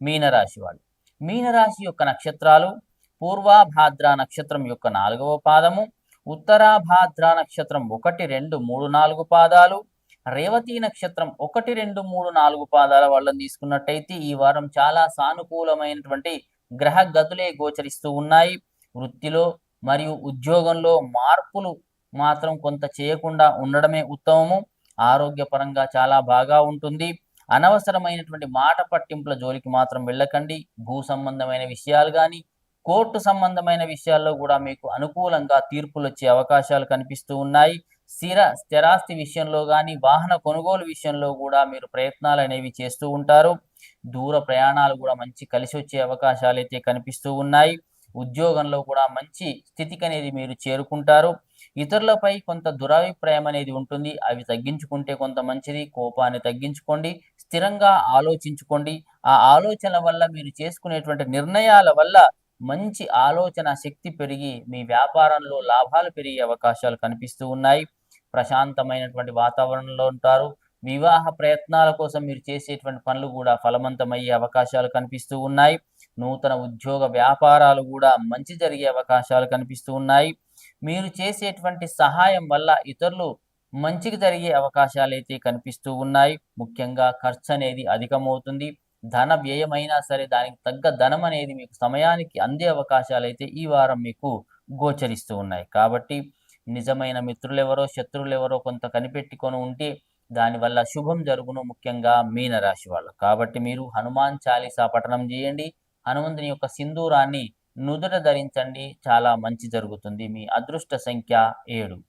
మీనరాశి వాళ్ళు. మీనరాశి యొక్క నక్షత్రాలు పూర్వాభాద్ర నక్షత్రం యొక్క నాలుగవ పాదము ఉత్తరాభాద్ర నక్షత్రం ఒకటి రెండు మూడు నాలుగు పాదాలు రేవతి నక్షత్రం ఒకటి రెండు మూడు నాలుగు పాదాల వాళ్ళని తీసుకున్నట్టయితే ఈ వారం చాలా సానుకూలమైనటువంటి గ్రహ గతులే గోచరిస్తూ ఉన్నాయి. వృత్తిలో మరియు ఉద్యోగంలో మార్పులు మాత్రం కొంత చేయకుండా ఉండడమే ఉత్తమము. ఆరోగ్యపరంగా చాలా బాగా ఉంటుంది. అనవసరమైనటువంటి మాట పట్టింపుల జోలికి మాత్రం వెళ్ళకండి. భూ సంబంధమైన విషయాలు కానీ కోర్టు సంబంధమైన విషయాల్లో కూడా మీకు అనుకూలంగా తీర్పులు వచ్చే అవకాశాలు కనిపిస్తూ ఉన్నాయి. స్థిర స్థిరాస్తి విషయంలో కానీ వాహన కొనుగోలు విషయంలో కూడా మీరు ప్రయత్నాలు అనేవి చేస్తూ ఉంటారు. దూర ప్రయాణాలు కూడా మంచి కలిసి వచ్చే అవకాశాలు అయితే కనిపిస్తూ ఉన్నాయి. ఉద్యోగంలో కూడా మంచి స్థితికి అనేది మీరు చేరుకుంటారు. ఇతరులపై కొంత దురాభిప్రాయం అనేది ఉంటుంది. అవి తగ్గించుకుంటే కొంత మంచిది. కోపాన్ని తగ్గించుకోండి. స్థిరంగా ఆలోచించుకోండి. ఆ ఆలోచనల వల్ల మీరు చేసుకునేటువంటి నిర్ణయాల వల్ల మంచి ఆలోచన శక్తి పెరిగి మీ వ్యాపారంలో లాభాలు పెరిగే అవకాశాలు కనిపిస్తూ ఉన్నాయి. ప్రశాంతమైనటువంటి వాతావరణంలో ఉంటారు. వివాహ ప్రయత్నాల కోసం మీరు చేసేటువంటి పనులు కూడా ఫలవంతమయ్యే అవకాశాలు కనిపిస్తూ ఉన్నాయి. నూతన ఉద్యోగ వ్యాపారాలు కూడా మంచి జరిగే అవకాశాలు కనిపిస్తూ ఉన్నాయి. మీరు చేసేటువంటి సహాయం వల్ల ఇతరులు మంచికి జరిగే అవకాశాలు అయితే కనిపిస్తూ ఉన్నాయి. ముఖ్యంగా ఖర్చు అనేది అధికమవుతుంది. ధన వ్యయమైనా సరే దానికి తగ్గ ధనం అనేది మీకు సమయానికి అందే అవకాశాలు అయితే ఈ వారం మీకు గోచరిస్తూ ఉన్నాయి. కాబట్టి నిజమైన మిత్రులు ఎవరో శత్రువులు ఎవరో కొంత కనిపెట్టుకొని ఉంటే దానివల్ల శుభం జరుగును ముఖ్యంగా మీనరాశి వాళ్ళు. కాబట్టి మీరు హనుమాన్ చాలీసా పఠనం చేయండి. హనుమంతుని యొక్క సింధూరాన్ని నుదుట ధరించండి. చాలా మంచి జరుగుతుంది. మీ అదృష్ట సంఖ్య ఏడు.